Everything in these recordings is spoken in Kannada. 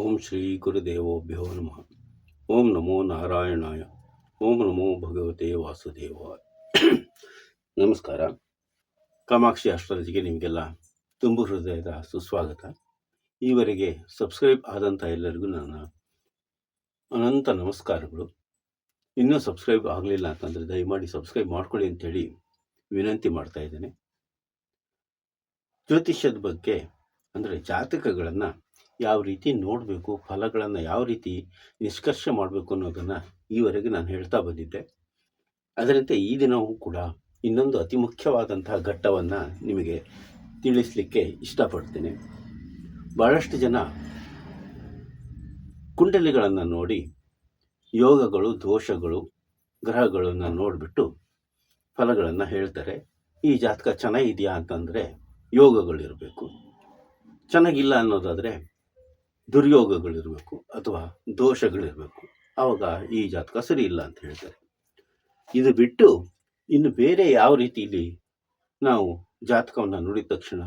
ಓಂ ಶ್ರೀ ಗುರುದೇವೋಭ್ಯೋ ನಮಃ. ಓಂ ನಮೋ ನಾರಾಯಣಾಯ. ಓಂ ನಮೋ ಭಗವತೆ ವಾಸುದೇವಾಯ. ನಮಸ್ಕಾರ. ಕಾಮಾಕ್ಷಿ ಅಷ್ಟರಜಿಗೆ ನಿಮಗೆಲ್ಲ ತುಂಬು ಹೃದಯದ ಸುಸ್ವಾಗತ. ಈವರೆಗೆ ಸಬ್ಸ್ಕ್ರೈಬ್ ಆದಂಥ ಎಲ್ಲರಿಗೂ ನನ್ನ ಅನಂತ ನಮಸ್ಕಾರಗಳು. ಇನ್ನೂ ಸಬ್ಸ್ಕ್ರೈಬ್ ಆಗಲಿಲ್ಲ ಅಂತಂದರೆ ದಯಮಾಡಿ ಸಬ್ಸ್ಕ್ರೈಬ್ ಮಾಡ್ಕೊಳ್ಳಿ ಅಂತೇಳಿ ವಿನಂತಿ ಮಾಡ್ತಾ ಇದ್ದೇನೆ. ಜ್ಯೋತಿಷ್ಯದ ಬಗ್ಗೆ ಅಂದರೆ ಜಾತಕಗಳನ್ನು ಯಾವ ರೀತಿ ನೋಡಬೇಕು, ಫಲಗಳನ್ನು ಯಾವ ರೀತಿ ನಿಷ್ಕರ್ಷ ಮಾಡಬೇಕು ಅನ್ನೋದನ್ನು ಈವರೆಗೆ ನಾನು ಹೇಳ್ತಾ ಬಂದಿದ್ದೆ. ಅದರಂತೆ ಈ ದಿನವೂ ಕೂಡ ಇನ್ನೊಂದು ಅತಿ ಮುಖ್ಯವಾದಂತಹ ಘಟ್ಟವನ್ನು ನಿಮಗೆ ತಿಳಿಸಲಿಕ್ಕೆ ಇಷ್ಟಪಡ್ತೇನೆ. ಭಾಳಷ್ಟು ಜನ ಕುಂಡಲಿಗಳನ್ನು ನೋಡಿ ಯೋಗಗಳು, ದೋಷಗಳು, ಗ್ರಹಗಳನ್ನು ನೋಡಿಬಿಟ್ಟು ಫಲಗಳನ್ನು ಹೇಳ್ತಾರೆ. ಈ ಜಾತಕ ಚೆನ್ನಾಗಿದೆಯಾ ಅಂತಂದರೆ ಯೋಗಗಳಿರಬೇಕು. ಚೆನ್ನಾಗಿಲ್ಲ ಅನ್ನೋದಾದರೆ ದುರ್ಯೋಗಗಳಿರಬೇಕು ಅಥವಾ ದೋಷಗಳಿರಬೇಕು. ಆವಾಗ ಈ ಜಾತಕ ಸರಿ ಇಲ್ಲ ಅಂತ ಹೇಳ್ತಾರೆ. ಇದು ಬಿಟ್ಟು ಇನ್ನು ಬೇರೆ ಯಾವ ರೀತಿಯಲ್ಲಿ ನಾವು ಜಾತಕವನ್ನು ನೋಡಿದ ತಕ್ಷಣ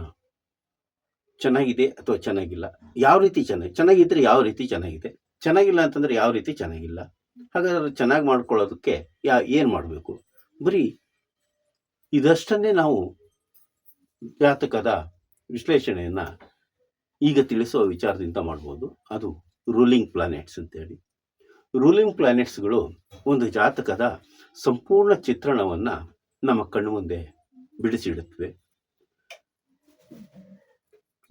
ಚೆನ್ನಾಗಿದೆ ಅಥವಾ ಚೆನ್ನಾಗಿಲ್ಲ? ಯಾವ ರೀತಿ ಚೆನ್ನಾಗಿ ಚೆನ್ನಾಗಿದ್ದರೆ ಯಾವ ರೀತಿ ಚೆನ್ನಾಗಿದೆ? ಚೆನ್ನಾಗಿಲ್ಲ ಅಂತಂದರೆ ಯಾವ ರೀತಿ ಚೆನ್ನಾಗಿಲ್ಲ? ಹಾಗಾದ್ರೆ ಚೆನ್ನಾಗಿ ಮಾಡ್ಕೊಳ್ಳೋದಕ್ಕೆ ಯಾ, ಏನು ಮಾಡಬೇಕು? ಬರೀ ಇದಷ್ಟನ್ನೇ ನಾವು ಜಾತಕದ ವಿಶ್ಲೇಷಣೆಯನ್ನು ಈಗ ತಿಳಿಸುವ ವಿಚಾರದಿಂದ ಮಾಡ್ಬೋದು. ಅದು ರೂಲಿಂಗ್ ಪ್ಲಾನೆಟ್ಸ್ ಅಂತೇಳಿ. ರೂಲಿಂಗ್ ಪ್ಲಾನೆಟ್ಸ್ಗಳು ಒಂದು ಜಾತಕದ ಸಂಪೂರ್ಣ ಚಿತ್ರಣವನ್ನು ನಮ್ಮ ಕಣ್ಣು ಮುಂದೆ ಬಿಡಿಸಿಡುತ್ತವೆ.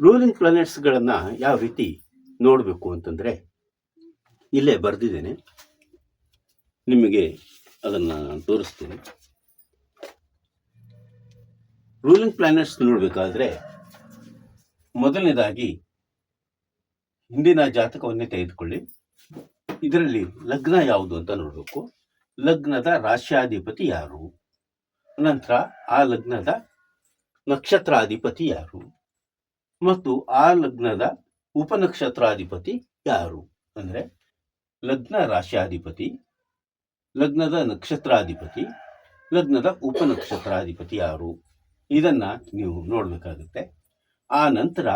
ರೂಲಿಂಗ್ ಪ್ಲಾನೆಟ್ಸ್ಗಳನ್ನು ಯಾವ ರೀತಿ ನೋಡಬೇಕು ಅಂತಂದರೆ, ಇಲ್ಲೇ ಬರೆದಿದ್ದೇನೆ. ನಿಮಗೆ ಅದನ್ನು ತೋರಿಸ್ತೀನಿ. ರೂಲಿಂಗ್ ಪ್ಲಾನೆಟ್ಸ್ ನೋಡಬೇಕಾದ್ರೆ, ಮೊದಲನೇದಾಗಿ ಹಿಂದಿನ ಜಾತಕವನ್ನೇ ತೆಗೆದುಕೊಳ್ಳಿ. ಇದರಲ್ಲಿ ಲಗ್ನ ಯಾವುದು ಅಂತ ನೋಡಬೇಕು. ಲಗ್ನದ ರಾಶ್ಯಾಧಿಪತಿ ಯಾರು? ನಂತರ ಆ ಲಗ್ನದ ನಕ್ಷತ್ರಾಧಿಪತಿ ಯಾರು? ಮತ್ತು ಆ ಲಗ್ನದ ಉಪನಕ್ಷತ್ರಾಧಿಪತಿ ಯಾರು? ಅಂದರೆ ಲಗ್ನ ರಾಶ್ಯಾಧಿಪತಿ, ಲಗ್ನದ ನಕ್ಷತ್ರಾಧಿಪತಿ, ಲಗ್ನದ ಉಪನಕ್ಷತ್ರಾಧಿಪತಿ ಯಾರು? ಇದನ್ನು ನೀವು ನೋಡಬೇಕಾಗುತ್ತೆ. ಆ ನಂತರ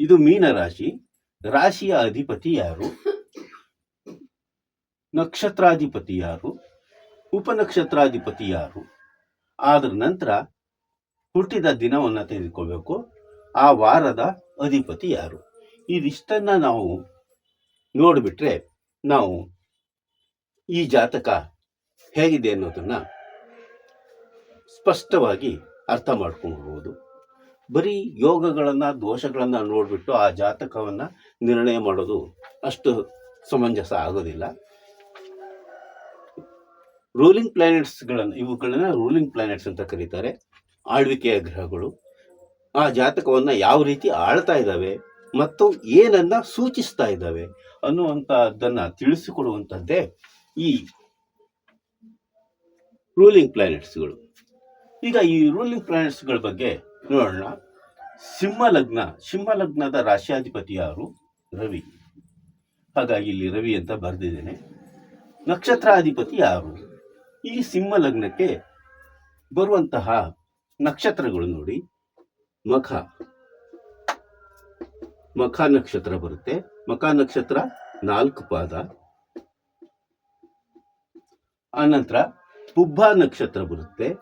ಇದು ಮೀನರಾಶಿ. ರಾಶಿಯ ಅಧಿಪತಿ ಯಾರು? ನಕ್ಷತ್ರಾಧಿಪತಿ ಯಾರು? ಉಪನಕ್ಷತ್ರಾಧಿಪತಿ ಯಾರು? ಆದ್ರ ನಂತರ ಹುಟ್ಟಿದ ದಿನವನ್ನು ತೆಗೆದುಕೊಳ್ಬೇಕು. ಆ ವಾರದ ಅಧಿಪತಿ ಯಾರು? ಇದಿಷ್ಟನ್ನ ನಾವು ನೋಡಿಬಿಟ್ರೆ ನಾವು ಈ ಜಾತಕ ಹೇಗಿದೆ ಅನ್ನೋದನ್ನ ಸ್ಪಷ್ಟವಾಗಿ ಅರ್ಥ ಮಾಡ್ಕೊಳ್ಬಹುದು ಬರೀ ಯೋಗಗಳನ್ನು, ದೋಷಗಳನ್ನು ನೋಡಿಬಿಟ್ಟು ಆ ಜಾತಕವನ್ನು ನಿರ್ಣಯ ಮಾಡೋದು ಅಷ್ಟು ಸಮಂಜಸ ಆಗೋದಿಲ್ಲ. ರೂಲಿಂಗ್ ಪ್ಲ್ಯಾನೆಟ್ಸ್ಗಳನ್ನು ಇವುಗಳನ್ನು ರೂಲಿಂಗ್ ಪ್ಲಾನೆಟ್ಸ್ ಅಂತ ಕರೀತಾರೆ. ಆಳ್ವಿಕೆಯ ಗ್ರಹಗಳು. ಆ ಜಾತಕವನ್ನು ಯಾವ ರೀತಿ ಆಳ್ತಾ ಇದ್ದಾವೆ, ಮತ್ತು ಏನನ್ನ ಸೂಚಿಸ್ತಾ ಇದ್ದಾವೆ ಅನ್ನುವಂಥದ್ದನ್ನು ತಿಳಿಸಿಕೊಡುವಂಥದ್ದೇ ಈ ರೂಲಿಂಗ್ ಪ್ಲ್ಯಾನೆಟ್ಸ್ಗಳು ಈಗ ಈ ರೂಲಿಂಗ್ ಪ್ಲಾನೆಟ್ಸ್ಗಳ ಬಗ್ಗೆ ನೋಡೋಣ. ಸಿಂಹ ಲಗ್ನ ಸಿಂಹ ಲಗ್ನದ ರಾಶ್ಯಾಧಿಪತಿ ಯಾರು? ರವಿ. ಹಾಗಾಗಿ ಇಲ್ಲಿ ರವಿ ಅಂತ ಬರೆದಿದ್ದೇನೆ. ನಕ್ಷತ್ರಾಧಿಪತಿ ಯಾರು? ಈ ಸಿಂಹ ಲಗ್ನಕ್ಕೆ ಬರುವಂತಹ ನಕ್ಷತ್ರಗಳು ನೋಡಿ. ಮಖ. ಮಖ ನಕ್ಷತ್ರ ಬರುತ್ತೆ. ಮಖ ನಕ್ಷತ್ರ ನಾಲ್ಕು ಪಾದ. ಆನಂತರ ಪುಬ್ಬ ನಕ್ಷತ್ರ ಬರುತ್ತೆ.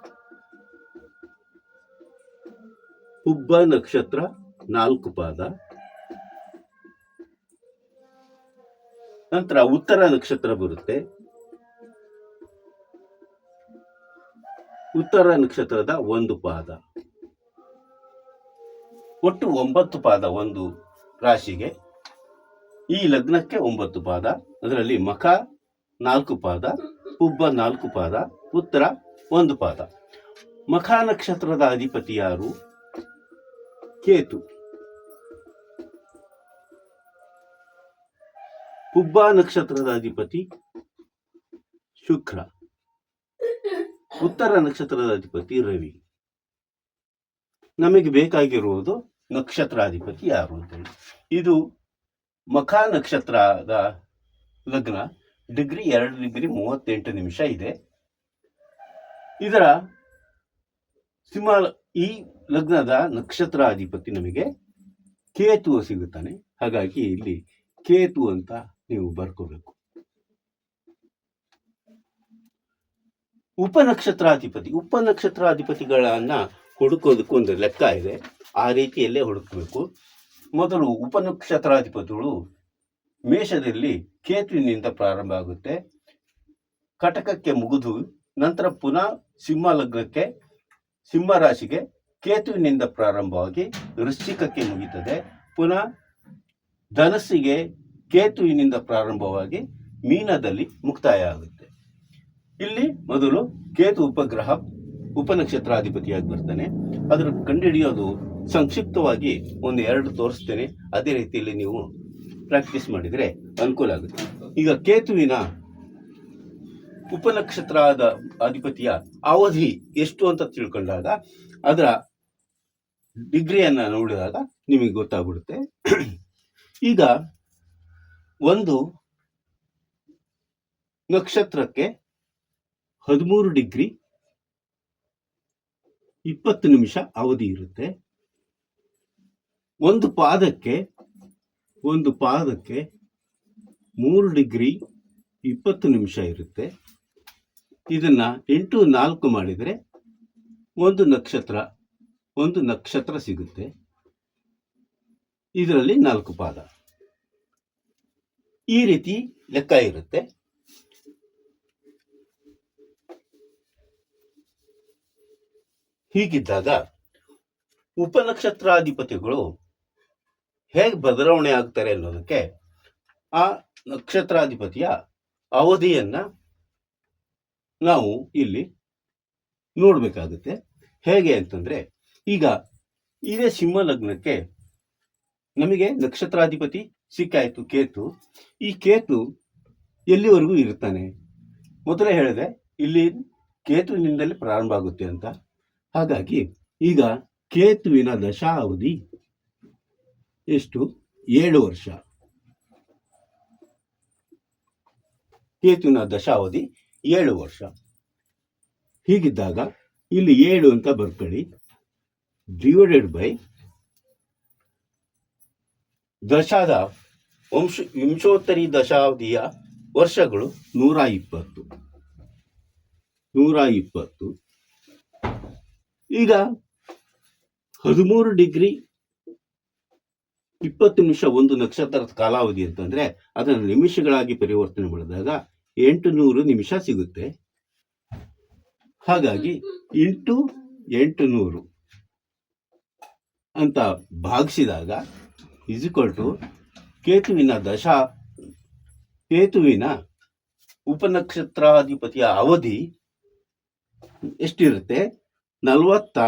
ಪುಬ್ಬ ನಕ್ಷತ್ರ ನಾಲ್ಕು ಪಾದ. ನಂತರ ಉತ್ತರ ನಕ್ಷತ್ರ ಬರುತ್ತೆ. ಉತ್ತರ ನಕ್ಷತ್ರದ ಒಂದು ಪಾದ. ಒಟ್ಟು ಒಂಬತ್ತು ಪಾದ ಒಂದು ರಾಶಿಗೆ. ಈ ಲಗ್ನಕ್ಕೆ ಒಂಬತ್ತು ಪಾದ. ಅದರಲ್ಲಿ ಮಖ ನಾಲ್ಕು ಪಾದ, ಪುಬ್ಬ ನಾಲ್ಕು ಪಾದ, ಉತ್ತರ ಒಂದು ಪಾದ. ಮಖ ನಕ್ಷತ್ರದ ಅಧಿಪತಿ ಯಾರು? ಕೇತು. ಪುಬ್ಬ ನಕ್ಷತ್ರದ ಅಧಿಪತಿ ಶುಕ್ರ. ಉತ್ತರ ನಕ್ಷತ್ರದ ಅಧಿಪತಿ ರವಿ. ನಮಗೆ ಬೇಕಾಗಿರುವುದು ನಕ್ಷತ್ರಾಧಿಪತಿ ಯಾರು ಅಂತೇಳಿ. ಇದು ಮಖ ನಕ್ಷತ್ರದ ಲಗ್ನ. ಡಿಗ್ರಿ ಎರಡು, ಡಿಗ್ರಿ ಮೂವತ್ತೆಂಟು ನಿಮಿಷ ಇದೆ. ಇದರ ಸಿಂಹ, ಈ ಲಗ್ನದ ನಕ್ಷತ್ರ ಅಧಿಪತಿ ನಮಗೆ ಕೇತು ಸಿಗುತ್ತಾನೆ. ಹಾಗಾಗಿ ಇಲ್ಲಿ ಕೇತು ಅಂತ ನೀವು ಬರ್ಕೋಬೇಕು. ಉಪನಕ್ಷತ್ರಾಧಿಪತಿ, ಉಪನಕ್ಷತ್ರಾಧಿಪತಿಗಳನ್ನ ಹುಡುಕೋದಕ್ಕೆ ಒಂದು ಲೆಕ್ಕ ಇದೆ. ಆ ರೀತಿಯಲ್ಲೇ ಹುಡುಕಬೇಕು. ಮೊದಲು ಉಪನಕ್ಷತ್ರಾಧಿಪತಿಗಳು ಮೇಷದಲ್ಲಿ ಕೇತುವಿನಿಂದ ಪ್ರಾರಂಭ ಆಗುತ್ತೆ. ಕಟಕಕ್ಕೆ ಮುಗಿದು ನಂತರ ಪುನಃ ಸಿಂಹ ಲಗ್ನಕ್ಕೆ ಸಿಂಹ ರಾಶಿಗೆ ಕೇತುವಿನಿಂದ ಪ್ರಾರಂಭವಾಗಿ ವೃಶ್ಚಿಕಕ್ಕೆ ಮುಗಿತದೆ. ಪುನಃ ಧನಸ್ಸಿಗೆ ಕೇತುವಿನಿಂದ ಪ್ರಾರಂಭವಾಗಿ ಮೀನದಲ್ಲಿ ಮುಕ್ತಾಯ ಆಗುತ್ತೆ ಇಲ್ಲಿ ಮೊದಲು ಕೇತು ಉಪಗ್ರಹ ಉಪನಕ್ಷತ್ರಾಧಿಪತಿಯಾಗಿ ಬರ್ತಾನೆ ಅದರ ಕಂಡುಹಿಡಿಯೋದು ಸಂಕ್ಷಿಪ್ತವಾಗಿ ಒಂದು ಎರಡು ತೋರಿಸ್ತೇನೆ. ಅದೇ ರೀತಿಯಲ್ಲಿ ನೀವು ಪ್ರಾಕ್ಟೀಸ್ ಮಾಡಿದರೆ ಅನುಕೂಲ ಆಗುತ್ತೆ. ಈಗ ಕೇತುವಿನ ಉಪನಕ್ಷತ್ರದ ಅಧಿಪತಿಯ ಅವಧಿ ಎಷ್ಟು ಅಂತ ತಿಳ್ಕೊಂಡಾಗ ಅದರ ಡಿಗ್ರಿಯನ್ನು ನೋಡಿದಾಗ ನಿಮಗೆ ಗೊತ್ತಾಗ್ಬಿಡುತ್ತೆ. ಈಗ ಒಂದು ನಕ್ಷತ್ರಕ್ಕೆ ಹದಿಮೂರು ಡಿಗ್ರಿ ಇಪ್ಪತ್ತು ನಿಮಿಷ ಅವಧಿ ಇರುತ್ತೆ. ಒಂದು ಪಾದಕ್ಕೆ ಒಂದು ಪಾದಕ್ಕೆ ಮೂರು ಡಿಗ್ರಿ ಇಪ್ಪತ್ತು ನಿಮಿಷ ಇರುತ್ತೆ. ಇದನ್ನ ಎಂಟು ನಾಲ್ಕು ಮಾಡಿದರೆ ಒಂದು ನಕ್ಷತ್ರ ಒಂದು ನಕ್ಷತ್ರ ಸಿಗುತ್ತೆ. ಇದರಲ್ಲಿ ನಾಲ್ಕು ಪಾದ. ಈ ರೀತಿ ಲೆಕ್ಕ ಇರುತ್ತೆ. ಹೀಗಿದ್ದಾಗ ಉಪನಕ್ಷತ್ರಾಧಿಪತಿಗಳು ಹೇಗೆ ಬದಲಾವಣೆ ಆಗ್ತಾರೆ ಅನ್ನೋದಕ್ಕೆ ಆ ನಕ್ಷತ್ರಾಧಿಪತಿಯ ಅವಧಿಯನ್ನ ನಾವು ಇಲ್ಲಿ ನೋಡಬೇಕಾಗುತ್ತೆ. ಹೇಗೆ ಅಂತಂದ್ರೆ ಈಗ ಇದೇ ಸಿಂಹ ಲಗ್ನಕ್ಕೆ ನಮಗೆ ನಕ್ಷತ್ರಾಧಿಪತಿ ಸಿಕ್ಕಾಯ್ತು, ಕೇತು. ಈ ಕೇತು ಎಲ್ಲಿವರೆಗೂ ಇರ್ತಾನೆ? ಮೊದಲೇ ಹೇಳಿದೆ, ಇಲ್ಲಿ ಕೇತುವಿನಿಂದಲೇ ಪ್ರಾರಂಭ ಆಗುತ್ತೆ ಅಂತ. ಹಾಗಾಗಿ ಈಗ ಕೇತುವಿನ ದಶಾವಧಿ ಎಷ್ಟು? ಏಳು ವರ್ಷ. ಕೇತುವಿನ ದಶಾವಧಿ ಏಳು ವರ್ಷ. ಹೀಗಿದ್ದಾಗ ಇಲ್ಲಿ ಏಳು ಅಂತ ಬರ್ಕೊಳ್ಳಿ ಡಿವೈಡೆಡ್ ಬೈ ದಶಾದ ವಂಶ ವಿಂಶೋತ್ತರಿ ದಶಾವಧಿಯ ವರ್ಷಗಳು ನೂರ ಇಪ್ಪತ್ತು. ನೂರ ಇಪ್ಪತ್ತು. ಈಗ ಹದಿಮೂರು ಡಿಗ್ರಿ ಇಪ್ಪತ್ತು ನಿಮಿಷ ಒಂದು ನಕ್ಷತ್ರದ ಕಾಲಾವಧಿ ಅಂತಂದ್ರೆ ಅದನ್ನು ನಿಮಿಷಗಳಾಗಿ ಪರಿವರ್ತನೆ ಮಾಡಿದಾಗ ಎಂಟು ನೂರು ನಿಮಿಷ ಸಿಗುತ್ತೆ. ಹಾಗಾಗಿ ಇಂಟು ಎಂಟು ನೂರು ಅಂತ ಭಾಗಿಸಿದಾಗ ಟು ಕೇತುವಿನ ದಶ, ಕೇತುವಿನ ಉಪನಕ್ಷತ್ರಾಧಿಪತಿಯ ಅವಧಿ ಎಷ್ಟಿರುತ್ತೆ? ನಲವತ್ತ,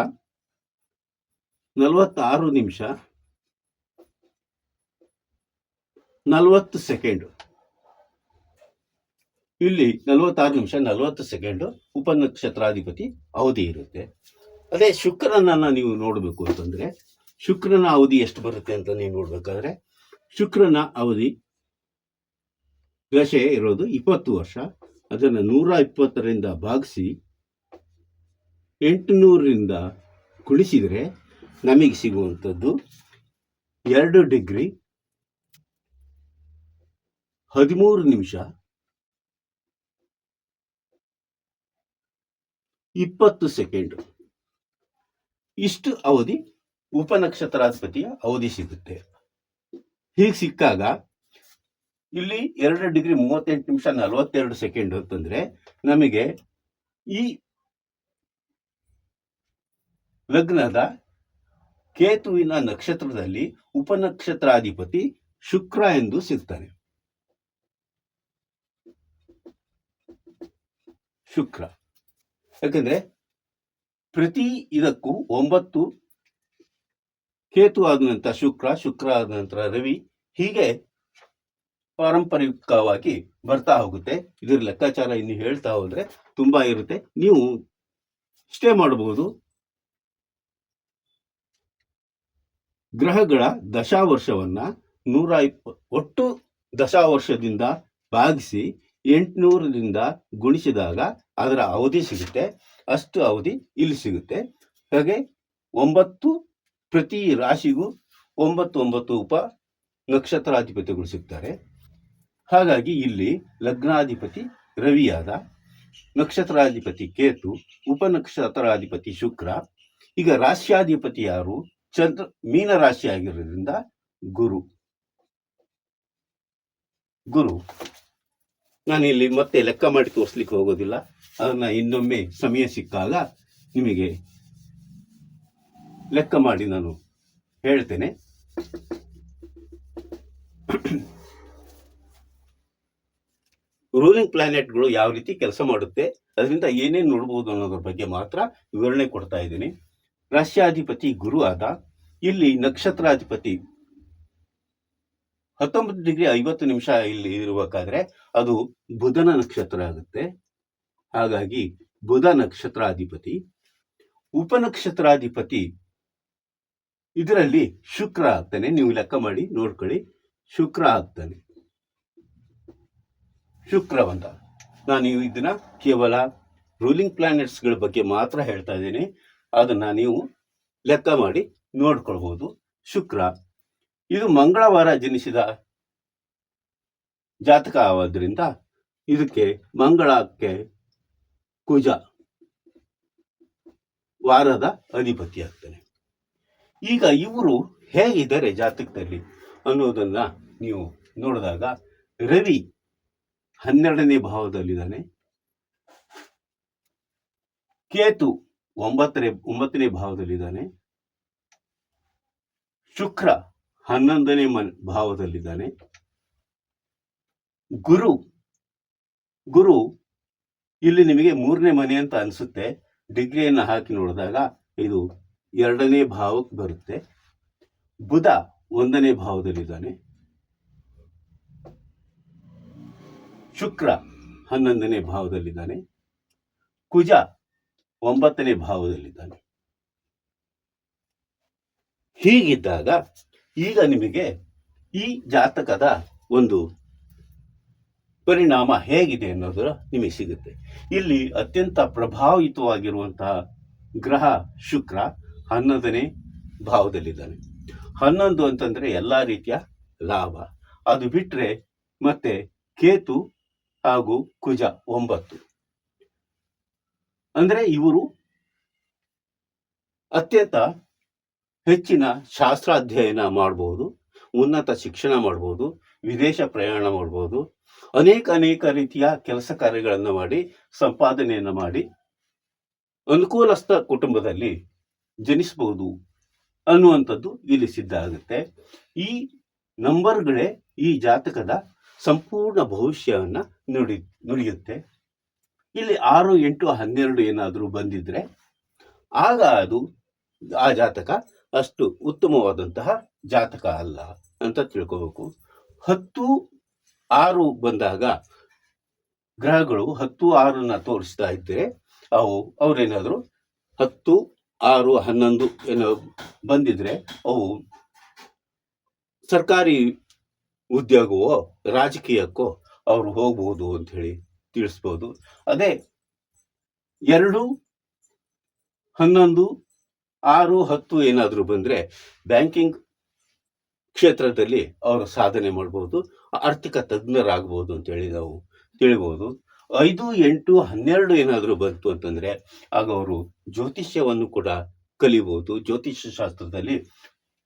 ನಲವತ್ತಾರು ನಿಮಿಷ, ನಲವತ್ತು ಸೆಕೆಂಡ್. ಇಲ್ಲಿ ನಲವತ್ತಾರು ನಿಮಿಷ, ನಲವತ್ತು ಸೆಕೆಂಡ್ ಉಪನಕ್ಷತ್ರಾಧಿಪತಿ ಅವಧಿ ಇರುತ್ತೆ. ಅದೇ ಶುಕ್ರನನ್ನ ನೀವು ನೋಡಬೇಕು ಅಂತಂದ್ರೆ ಶುಕ್ರನ ಅವಧಿ ಎಷ್ಟು ಬರುತ್ತೆ ಅಂತ ನೀವು ನೋಡ್ಬೇಕಾದ್ರೆ, ಶುಕ್ರನ ಅವಧಿ ದಶೆ ಇರೋದು ಇಪ್ಪತ್ತು ವರ್ಷ, ಅದನ್ನು ನೂರ ಇಪ್ಪತ್ತರಿಂದ ಭಾಗಿಸಿ ಎಂಟುನೂರರಿಂದ ಕುಳಿಸಿದರೆ ನಮಗೆ ಸಿಗುವಂಥದ್ದು ಎರಡು ಡಿಗ್ರಿ ಹದಿಮೂರು ನಿಮಿಷ ಇಪ್ಪತ್ತು ಸೆಕೆಂಡ್. ಇಷ್ಟು ಅವಧಿ ಉಪನಕ್ಷತ್ರಾಧಿಪತಿಯ ಅವಧಿ ಸಿಗುತ್ತೆ. ಹೀಗೆ ಸಿಕ್ಕಾಗ ಇಲ್ಲಿ ಎರಡು ಡಿಗ್ರಿ ಮೂವತ್ತೆಂಟು ನಿಮಿಷ ನಲವತ್ತೆರಡು ಸೆಕೆಂಡ್ ಅಂತಂದ್ರೆ ನಮಗೆ ಈ ಲಗ್ನದ ಕೇತುವಿನ ನಕ್ಷತ್ರದಲ್ಲಿ ಉಪನಕ್ಷತ್ರಾಧಿಪತಿ ಶುಕ್ರ ಎಂದು ಸಿಗ್ತಾನೆ ಶುಕ್ರ. ಯಾಕಂದ್ರೆ ಪ್ರತಿ ಇದಕ್ಕೂ ಒಂಬತ್ತು ಕೇತು ಆದ ನಂತರ ಶುಕ್ರ ಶುಕ್ರ ಆದ ನಂತರ ರವಿ ಹೀಗೆ ಪಾರಂಪರಿಕವಾಗಿ ಬರ್ತಾ ಹೋಗುತ್ತೆ. ಇದರ ಲೆಕ್ಕಾಚಾರ ಇನ್ನು ಹೇಳ್ತಾ ಹೋದ್ರೆ ತುಂಬಾ ಇರುತ್ತೆ. ನೀವು ಸ್ಟೇ ಮಾಡಬಹುದು ಗ್ರಹಗಳ ದಶಾವರ್ಷವನ್ನ ನೂರ ಇಪ್ಪ, ಒಟ್ಟು ದಶಾವರ್ಷದಿಂದ ಭಾಗಿಸಿ ಎಂಟುನೂರರಿಂದ ಗುಣಿಸಿದಾಗ ಅದರ ಅವಧಿ ಸಿಗುತ್ತೆ. ಅಷ್ಟು ಅವಧಿ ಇಲ್ಲಿ ಸಿಗುತ್ತೆ. ಹಾಗೆ ಒಂಬತ್ತು ಪ್ರತಿ ರಾಶಿಗೂ ಒಂಬತ್ತು ಒಂಬತ್ತು ಉಪ ನಕ್ಷತ್ರಾಧಿಪತಿಗಳು ಸಿಗ್ತಾರೆ. ಹಾಗಾಗಿ ಇಲ್ಲಿ ಲಗ್ನಾಧಿಪತಿ ರವಿಯಾದ, ನಕ್ಷತ್ರಾಧಿಪತಿ ಕೇತು ಉಪನಕ್ಷತ್ರಾಧಿಪತಿ ಶುಕ್ರ, ಈಗ ರಾಶ್ಯಾಧಿಪತಿ ಯಾರು? ಚಂದ್ರ, ಮೀನ ರಾಶಿ ಆಗಿರೋದ್ರಿಂದ ಗುರು. ಗುರು. ನಾನು ಇಲ್ಲಿ ಮತ್ತೆ ಲೆಕ್ಕ ಮಾಡಿ ತೋರಿಸ್ಲಿಕ್ಕೆ ಹೋಗೋದಿಲ್ಲ. ಅದನ್ನ ಇನ್ನೊಮ್ಮೆ ಸಮಯ ಸಿಕ್ಕಾಗ ನಿಮಗೆ ಲೆಕ್ಕ ಮಾಡಿ ನಾನು ಹೇಳ್ತೇನೆ. ರೂಲಿಂಗ್ ಪ್ಲಾನೆಟ್ಗಳು ಯಾವ ರೀತಿ ಕೆಲಸ ಮಾಡುತ್ತೆ, ಅದರಿಂದ ಏನೇನು ನೋಡ್ಬೋದು ಅನ್ನೋದ್ರ ಬಗ್ಗೆ ಮಾತ್ರ ವಿವರಣೆ ಕೊಡ್ತಾ ಇದ್ದೀನಿ. ರಾಷ್ಟ್ರಾಧಿಪತಿ ಗುರು ಆದ, ಇಲ್ಲಿ ನಕ್ಷತ್ರಾಧಿಪತಿ ಹತ್ತೊಂಬತ್ತು ಡಿಗ್ರಿ ಐವತ್ತು ನಿಮಿಷ ಇಲ್ಲಿ ಇರಬೇಕಾದ್ರೆ ಅದು ಬುಧನ ನಕ್ಷತ್ರ ಆಗುತ್ತೆ. ಹಾಗಾಗಿ ಬುಧ ನಕ್ಷತ್ರಾಧಿಪತಿ ಉಪನಕ್ಷತ್ರಾಧಿಪತಿ ಇದರಲ್ಲಿ ಶುಕ್ರ ಆಗ್ತಾನೆ. ನೀವು ಲೆಕ್ಕ ಮಾಡಿ, ನೋಡ್ಕೊಳ್ಳಿ. ಶುಕ್ರ ಆಗ್ತಾನೆ. ಶುಕ್ರವಂತ. ನಾನು ಇದನ್ನ ಕೇವಲ ರೂಲಿಂಗ್ ಪ್ಲಾನೆಟ್ಸ್ಗಳ ಬಗ್ಗೆ ಮಾತ್ರ ಹೇಳ್ತಾ ಇದ್ದೀನಿ. ಅದನ್ನ ನೀವು ಲೆಕ್ಕ ಮಾಡಿ ನೋಡ್ಕೊಳ್ಬಹುದು. ಶುಕ್ರ. ಇದು ಮಂಗಳವಾರ ಜನಿಸಿದ ಜಾತಕ ಆಗೋದ್ರಿಂದ ಇದಕ್ಕೆ ಮಂಗಳಕ್ಕೆ ಕುಜ ವಾರದ ಅಧಿಪತಿ ಆಗ್ತಾನೆ. ಈಗ ಇವರು ಹೇಗಿದ್ದಾರೆ ಜಾತಕದಲ್ಲಿ ಅನ್ನೋದನ್ನ ನೀವು ನೋಡಿದಾಗ ರವಿ ಹನ್ನೆರಡನೇ ಭಾವದಲ್ಲಿದ್ದಾನೆ. ಕೇತು ಒಂಬತ್ತನೇ ಒಂಬತ್ತನೇ ಭಾವದಲ್ಲಿದ್ದಾನೆ. ಶುಕ್ರ ಹನ್ನೊಂದನೇ ಮನ್, ಭಾವದಲ್ಲಿದ್ದಾನೆ. ಗುರು ಗುರು ಇಲ್ಲಿ ನಿಮಗೆ ಮೂರನೇ ಮನೆ ಅಂತ ಅನಿಸುತ್ತೆ. ಡಿಗ್ರಿಯನ್ನು ಹಾಕಿ ನೋಡಿದಾಗ ಇದು ಎರಡನೇ ಭಾವಕ್ಕೆ ಬರುತ್ತೆ. ಬುಧ ಒಂದನೇ ಭಾವದಲ್ಲಿದ್ದಾನೆ. ಶುಕ್ರ ಹನ್ನೊಂದನೇ ಭಾವದಲ್ಲಿದ್ದಾನೆ. ಕುಜ ಒಂಬತ್ತನೇ ಭಾವದಲ್ಲಿದ್ದಾನೆ. ಹೀಗಿದ್ದಾಗ ಈಗ ನಿಮಗೆ ಈ ಜಾತಕದ ಒಂದು ಪರಿಣಾಮ ಹೇಗಿದೆ ಅನ್ನೋದರ ನಿಮಗೆ ಸಿಗುತ್ತೆ. ಇಲ್ಲಿ ಅತ್ಯಂತ ಪ್ರಭಾವಿತವಾಗಿರುವಂತಹ ಗ್ರಹ ಶುಕ್ರ ಹನ್ನೊಂದನೇ ಭಾವದಲ್ಲಿದ್ದಾನೆ. ಹನ್ನೊಂದು ಅಂತಂದ್ರೆ ಎಲ್ಲಾ ರೀತಿಯ ಲಾಭ. ಅದು ಬಿಟ್ರೆ ಮತ್ತೆ ಕೇತು ಹಾಗೂ ಕುಜ ಒಂಬತ್ತು. ಅಂದ್ರೆ ಇವರು ಅತ್ಯಂತ ಹೆಚ್ಚಿನ ಶಾಸ್ತ್ರಾಧ್ಯಯನ ಮಾಡಬಹುದು ಉನ್ನತ ಶಿಕ್ಷಣ ಮಾಡಬಹುದು ವಿದೇಶ ಪ್ರಯಾಣ ಮಾಡಬಹುದು ಅನೇಕ ಅನೇಕ ರೀತಿಯ ಕೆಲಸ ಕಾರ್ಯಗಳನ್ನು ಮಾಡಿ, ಸಂಪಾದನೆಯನ್ನು ಮಾಡಿ, ಅನುಕೂಲಸ್ಥ ಕುಟುಂಬದಲ್ಲಿ ಜನಿಸಬಹುದು ಅನ್ನುವಂಥದ್ದು ಇಲ್ಲಿ ಸಿದ್ಧ ಆಗುತ್ತೆ. ಈ ನಂಬರ್ಗಳೇ ಈ ಜಾತಕದ ಸಂಪೂರ್ಣ ಭವಿಷ್ಯವನ್ನ ನುಡಿ, ನುಡಿಯುತ್ತೆ. ಇಲ್ಲಿ ಆರು, ಎಂಟು, ಹನ್ನೆರಡು ಏನಾದರೂ ಬಂದಿದ್ರೆ ಆಗ ಅದು ಆ ಜಾತಕ ಅಷ್ಟು ಉತ್ತಮವಾದಂತಹ ಜಾತಕ ಅಲ್ಲ ಅಂತ ತಿಳ್ಕೋಬೇಕು. ಹತ್ತು, ಆರು ಬಂದಾಗ ಗ್ರಹಗಳು ಹತ್ತು, ಆರನ್ನ ತೋರಿಸ್ತಾ ಇದ್ದರೆ ಅವು ಅವರೇನಾದರೂ ಹತ್ತು ಆರು ಹನ್ನೊಂದು ಏನೋ ಬಂದಿದ್ರೆ ಅವು ಸರ್ಕಾರಿ ಉದ್ಯೋಗವೋ ರಾಜಕೀಯಕ್ಕೋ ಅವರು ಹೋಗ್ಬೋದು ಹೇಳಿ ತಿಳಿಸ್ಬೋದು. ಅದೇ ಎರಡು ಹನ್ನೊಂದು ಆರು ಹತ್ತು ಏನಾದರೂ ಬಂದರೆ ಬ್ಯಾಂಕಿಂಗ್ ಕ್ಷೇತ್ರದಲ್ಲಿ ಅವರು ಸಾಧನೆ ಮಾಡ್ಬೋದು, ಆರ್ಥಿಕ ತಜ್ಞರಾಗ್ಬೋದು ಅಂತೇಳಿ ನಾವು ತಿಳಿಬಹುದು ಐದು, ಎಂಟು, ಹನ್ನೆರಡು ಏನಾದರೂ ಬಂತು ಅಂತಂದ್ರೆ ಆಗ ಅವರು ಜ್ಯೋತಿಷ್ಯವನ್ನು ಕೂಡ ಕಲಿಬೋದು. ಜ್ಯೋತಿಷ್ಯ ಶಾಸ್ತ್ರದಲ್ಲಿ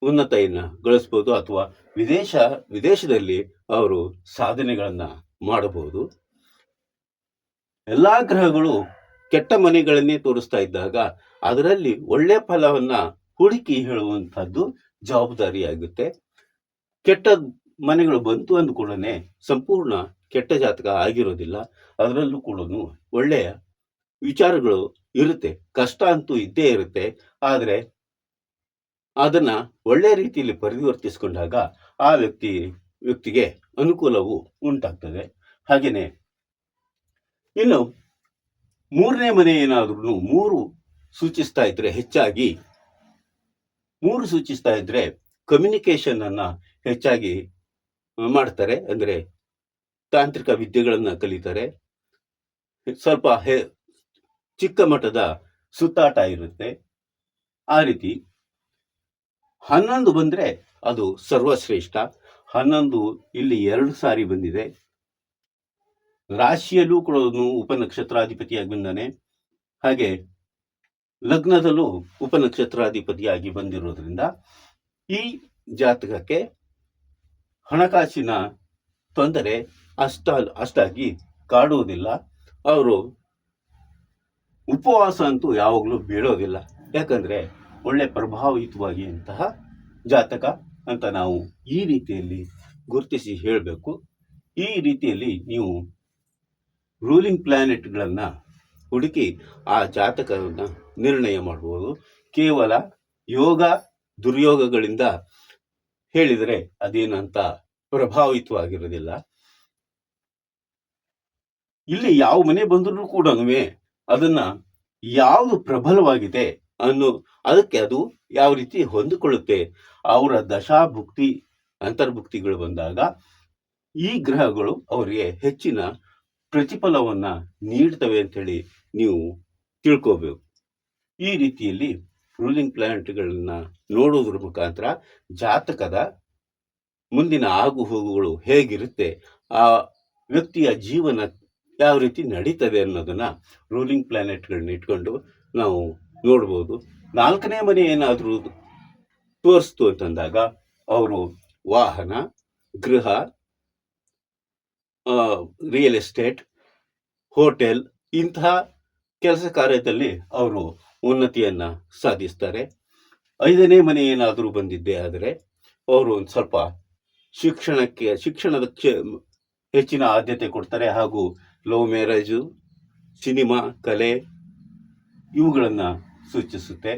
ಉನ್ನತೆಯನ್ನು ಗಳಿಸ್ಬೋದು ಅಥವಾ ವಿದೇಶ, ವಿದೇಶದಲ್ಲಿ ಅವರು ಸಾಧನೆಗಳನ್ನು ಮಾಡಬಹುದು. ಎಲ್ಲಾ ಗ್ರಹಗಳು ಕೆಟ್ಟ ಮನೆಗಳನ್ನೇ ತೋರಿಸ್ತಾ ಇದ್ದಾಗ ಅದರಲ್ಲಿ ಒಳ್ಳೆ ಫಲವನ್ನ ಹುಡುಕಿ ಹೇಳುವಂಥದ್ದು ಜವಾಬ್ದಾರಿಯಾಗುತ್ತೆ. ಕೆಟ್ಟ ಮನೆಗಳು ಬಂತು ಅಂದ ಕೂಡನೆ ಸಂಪೂರ್ಣ ಕೆಟ್ಟ ಜಾತಕ ಆಗಿರೋದಿಲ್ಲ. ಅದರಲ್ಲೂ ಕೂಡ ಒಳ್ಳೆಯ ವಿಚಾರಗಳು ಇರುತ್ತೆ. ಕಷ್ಟ ಅಂತೂ ಇದ್ದೇ ಇರುತ್ತೆ. ಆದರೆ ಅದನ್ನ ಒಳ್ಳೆಯ ರೀತಿಯಲ್ಲಿ ಪರಿವರ್ತಿಸಿಕೊಂಡಾಗ ಆ ವ್ಯಕ್ತಿ, ವ್ಯಕ್ತಿಗೆ ಅನುಕೂಲವು ಉಂಟಾಗ್ತದೆ. ಹಾಗೆಯೇ ಇನ್ನು ಮೂರನೇ ಮನೆ ಏನಾದ್ರೂ ಮೂರು ಸೂಚಿಸ್ತಾ ಇದ್ರೆ ಹೆಚ್ಚಾಗಿ, ಮೂರು ಸೂಚಿಸ್ತಾ ಇದ್ರೆ ಕಮ್ಯುನಿಕೇಶನ್ ಅನ್ನ ಹೆಚ್ಚಾಗಿ ಮಾಡ್ತಾರೆ. ಅಂದ್ರೆ ತಾಂತ್ರಿಕ ವಿದ್ಯೆಗಳನ್ನು ಕಲಿತಾರೆ. ಸ್ವಲ್ಪ ಹೆ, ಚಿಕ್ಕ ಮಟ್ಟದ ಸುತ್ತಾಟ ಇರುತ್ತೆ. ಆ ರೀತಿ ಹನ್ನೊಂದು ಬಂದ್ರೆ ಅದು ಸರ್ವಶ್ರೇಷ್ಠ. ಹನ್ನೊಂದು ಇಲ್ಲಿ ಎರಡು ಸಾರಿ ಬಂದಿದೆ. ರಾಶಿಯಲ್ಲೂ ಕೂಡ ಉಪನಕ್ಷತ್ರಾಧಿಪತಿಯಾಗಿ ಬಂದಾನೆ ಹಾಗೆ ಲಗ್ನದಲ್ಲೂ ಉಪನಕ್ಷತ್ರಾಧಿಪತಿಯಾಗಿ ಬಂದಿರೋದ್ರಿಂದ ಈ ಜಾತಕಕ್ಕೆ ಹಣಕಾಸಿನ ತೊಂದರೆ ಅಷ್ಟ, ಅಷ್ಟಾಗಿ ಕಾಡುವುದಿಲ್ಲ. ಅವರು ಉಪವಾಸ ಅಂತೂ ಯಾವಾಗಲೂ ಬೀಳೋದಿಲ್ಲ. ಯಾಕಂದರೆ ಒಳ್ಳೆ ಪ್ರಭಾವಯುತವಾಗಿ ಅಂತಹ ಜಾತಕ ಅಂತ ನಾವು ಈ ರೀತಿಯಲ್ಲಿ ಗುರುತಿಸಿ ಹೇಳಬೇಕು. ಈ ರೀತಿಯಲ್ಲಿ ನೀವು ರೂಲಿಂಗ್ ಪ್ಲ್ಯಾನೆಟ್ಗಳನ್ನು ಹುಡುಕಿ ಆ ಜಾತಕವನ್ನು ನಿರ್ಣಯ ಮಾಡ್ಬೋದು. ಕೇವಲ ಯೋಗ ದುರ್ಯೋಗಗಳಿಂದ ಹೇಳಿದರೆ ಅದೇನಂತ ಪ್ರಭಾವಿತವಾಗಿರೋದಿಲ್ಲ ಇಲ್ಲಿ ಯಾವ ಮನೆ ಬಂದರೂ ಕೂಡ ಅದನ್ನ ಯಾವುದು ಪ್ರಬಲವಾಗಿದೆ ಅನ್ನೋ ಅದಕ್ಕೆ ಅದು ಯಾವ ರೀತಿ ಹೊಂದಿಕೊಳ್ಳುತ್ತೆ? ಅವರ ದಶಾಭುಕ್ತಿ, ಅಂತರ್ಭುಕ್ತಿಗಳು ಬಂದಾಗ ಈ ಗ್ರಹಗಳು ಅವರಿಗೆ ಹೆಚ್ಚಿನ ಪ್ರತಿಫಲವನ್ನ ನೀಡ್ತವೆ ಅಂತೇಳಿ ನೀವು ತಿಳ್ಕೋಬೇಕು. ಈ ರೀತಿಯಲ್ಲಿ ರೂಲಿಂಗ್ ಪ್ಲಾನೆಟ್ಗಳನ್ನ ನೋಡೋದ್ರ ಮುಖಾಂತರ ಜಾತಕದ ಮುಂದಿನ ಆಗು ಹೋಗುಗಳು ಹೇಗಿರುತ್ತೆ? ಆ ವ್ಯಕ್ತಿಯ ಜೀವನ ಯಾವ ರೀತಿ ನಡೀತದೆ ಅನ್ನೋದನ್ನ ರೂಲಿಂಗ್ ಪ್ಲ್ಯಾನೆಟ್ಗಳನ್ನ ಇಟ್ಕೊಂಡು ನಾವು ನೋಡ್ಬೋದು. ನಾಲ್ಕನೇ ಮನೆ ಏನಾದರೂ ತೋರಿಸ್ತು ಅಂತಂದಾಗ ಅವರು ವಾಹನ, ಗೃಹ ರಿಯಲ್ ಎಸ್ಟೇಟ್ ಹೋಟೆಲ್ ಇಂತಹ ಕೆಲಸ ಕಾರ್ಯದಲ್ಲಿ ಅವರು ಉನ್ನತಿಯನ್ನು ಸಾಧಿಸ್ತಾರೆ. ಐದನೇ ಮನೆ ಏನಾದರೂ ಬಂದಿದ್ದೆ ಆದರೆ ಅವರು ಒಂದು ಸ್ವಲ್ಪ ಶಿಕ್ಷಣಕ್ಕೆ, ಶಿಕ್ಷಣದ ಕ್ಷೇ, ಹೆಚ್ಚಿನ ಆದ್ಯತೆ ಕೊಡ್ತಾರೆ ಹಾಗೂ ಲವ್ ಮ್ಯಾರೇಜು, ಸಿನಿಮಾ, ಕಲೆ ಇವುಗಳನ್ನು ಸೂಚಿಸುತ್ತೆ.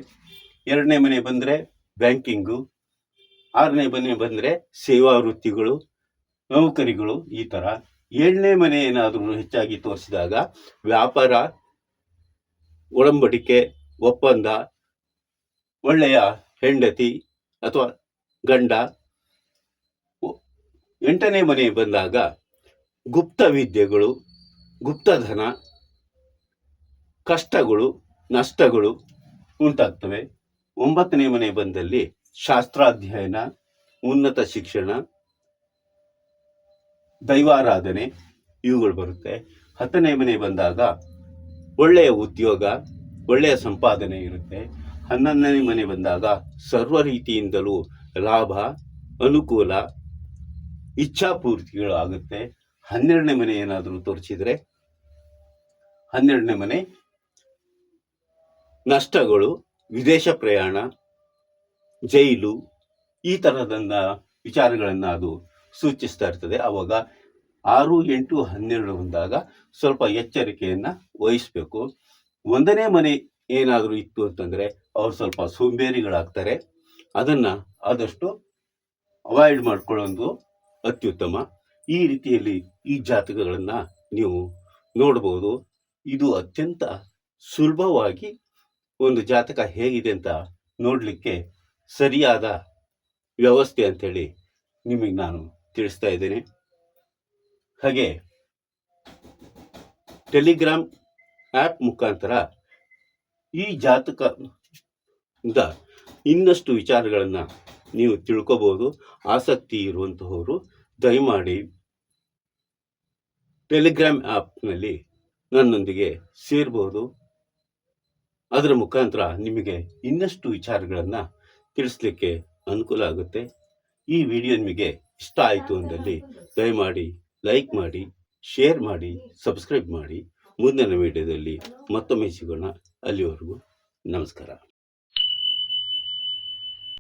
ಎರಡನೇ ಮನೆ ಬಂದರೆ ಬ್ಯಾಂಕಿಂಗು, ಆರನೇ ಮನೆ ಬಂದರೆ ಸೇವಾ ವೃತ್ತಿಗಳು, ನೌಕರಿಗಳು ಈ ಥರ ಏಳನೇ ಮನೆ ಏನಾದರೂ ಹೆಚ್ಚಾಗಿ ತೋರಿಸಿದಾಗ ವ್ಯಾಪಾರ, ಒಡಂಬಡಿಕೆ, ಒಪ್ಪಂದ, ಒಳ್ಳೆಯ ಹೆಂಡತಿ ಅಥವಾ ಗಂಡ. ಎಂಟನೇ ಮನೆ ಬಂದಾಗ ಗುಪ್ತ ವಿದ್ಯೆಗಳು ಗುಪ್ತಧನ, ಕಷ್ಟಗಳು, ನಷ್ಟಗಳು ಉಂಟಾಗ್ತವೆ. ಒಂಬತ್ತನೇ ಮನೆ ಬಂದಲ್ಲಿ ಶಾಸ್ತ್ರಾಧ್ಯಯನ, ಉನ್ನತ ಶಿಕ್ಷಣ, ದೈವಾರಾಧನೆ ಇವುಗಳು ಬರುತ್ತೆ. ಹತ್ತನೇ ಮನೆ ಬಂದಾಗ ಒಳ್ಳೆಯ ಉದ್ಯೋಗ, ಒಳ್ಳೆಯ ಸಂಪಾದನೆ ಇರುತ್ತೆ. ಹನ್ನೊಂದನೇ ಮನೆ ಬಂದಾಗ ಸರ್ವ ರೀತಿಯಿಂದಲೂ ಲಾಭ, ಅನುಕೂಲ, ಇಚ್ಛಾಪೂರ್ತಿಗಳು ಆಗುತ್ತೆ. ಹನ್ನೆರಡನೇ ಮನೆ ಏನಾದರೂ ತೋರಿಸಿದರೆ, ಹನ್ನೆರಡನೇ ಮನೆ, ನಷ್ಟಗಳು, ವಿದೇಶ ಪ್ರಯಾಣ, ಜೈಲು, ಈ ತರಹದ ವಿಚಾರಗಳನ್ನು ಅದು ಸೂಚಿಸ್ತಾ ಇರ್ತದೆ. ಆವಾಗ ಆರು ಎಂಟು ಹನ್ನೆರಡು ಬಂದಾಗ ಸ್ವಲ್ಪ ಎಚ್ಚರಿಕೆಯನ್ನ ವಹಿಸಬೇಕು. ಒಂದನೇ ಮನೆ ಏನಾದರೂ ಇತ್ತು ಅಂತಂದ್ರೆ ಅವ್ರು ಸ್ವಲ್ಪ ಸೋಂಬೇರಿಗಳಾಗ್ತಾರೆ. ಅದನ್ನ ಆದಷ್ಟು ಅವಾಯ್ಡ್ ಮಾಡ್ಕೊಳ್ಳೋದು ಅತ್ಯುತ್ತಮ. ಈ ರೀತಿಯಲ್ಲಿ ಈ ಜಾತಕಗಳನ್ನ ನೀವು ನೋಡಬಹುದು ಇದು ಅತ್ಯಂತ ಸುಲಭವಾಗಿ ಒಂದು ಜಾತಕ ಹೇಗಿದೆ ಅಂತ ನೋಡಲಿಕ್ಕೆ ಸರಿಯಾದ ವ್ಯವಸ್ಥೆ ಅಂಥೇಳಿ ನಿಮಗೆ ನಾನು ತಿಳಿಸ್ತಾ ಇದ್ದೇನೆ. ಹಾಗೆ ಟೆಲಿಗ್ರಾಮ್ ಆ್ಯಪ್ ಮುಖಾಂತರ ಈ ಜಾತಕ ಇನ್ನಷ್ಟು ವಿಚಾರಗಳನ್ನು ನೀವು ತಿಳ್ಕೊಬೋದು. ಆಸಕ್ತಿ ಇರುವಂತಹವರು ದಯಮಾಡಿ ಟೆಲಿಗ್ರಾಮ್ ಆ್ಯಪ್ನಲ್ಲಿ ನನ್ನೊಂದಿಗೆ ಸೇರ್ಬೋದು. ಅದರ ಮುಖಾಂತರ ನಿಮಗೆ ಇನ್ನಷ್ಟು ವಿಚಾರಗಳನ್ನು ತಿಳಿಸ್ಲಿಕ್ಕೆ ಅನುಕೂಲ ಆಗುತ್ತೆ. ಈ ವಿಡಿಯೋ ನಿಮಗೆ ಇಷ್ಟ ಆಯಿತು ಅಂದಲ್ಲಿ ದಯಮಾಡಿ ಲೈಕ್ ಮಾಡಿ, ಶೇರ್ ಮಾಡಿ, ಸಬ್ಸ್ಕ್ರೈಬ್ ಮಾಡಿ. ಮುಂದಿನ ವಿಡಿಯೋದಲ್ಲಿ ಮತ್ತೊಮ್ಮೆ ಸಿಗೋಣ. ಅಲ್ಲಿವರೆಗೂ ನಮಸ್ಕಾರ.